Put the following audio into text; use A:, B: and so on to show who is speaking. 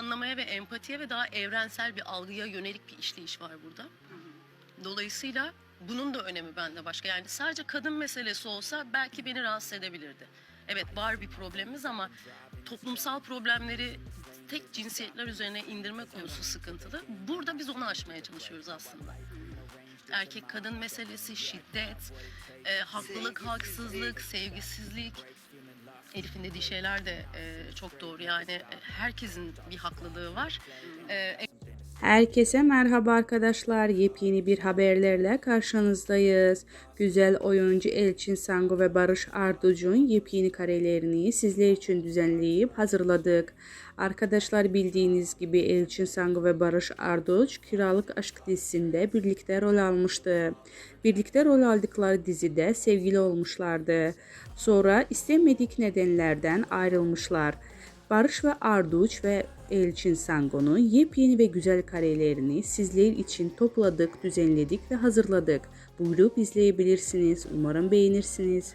A: anlamaya ve empatiye ve daha evrensel bir algıya yönelik bir işleyiş var burada. Dolayısıyla bunun da önemi bende başka. Yani sadece kadın meselesi olsa belki beni rahatsız edebilirdi. Evet var bir problemimiz ama toplumsal problemleri tek cinsiyetler üzerine indirme konusu sıkıntılı. Burada biz onu aşmaya çalışıyoruz aslında. Erkek kadın meselesi, şiddet, e, haklılık, haksızlık, sevgisizlik. Elif'in dediği şeyler de e, çok doğru. Yani herkesin bir haklılığı var. E,
B: Herkese merhaba arkadaşlar. Yepyeni bir haberlerle karşınızdayız. Güzel oyuncu Elçin Sango ve Barış Arduç'un yepyeni karelerini sizler için düzenleyip hazırladık. Arkadaşlar bildiğiniz gibi Elçin Sango ve Barış Arduç Kiralık Aşk dizisinde birlikte rol almıştı. Birlikte rol aldıkları dizide sevgili olmuşlardı. Sonra istemedik nedenlerden ayrılmışlar. Barış ve Arduç ve Elçin Sango'nun yepyeni ve güzel karelerini sizler için topladık, düzenledik ve hazırladık. Buyurup izleyebilirsiniz. Umarım beğenirsiniz.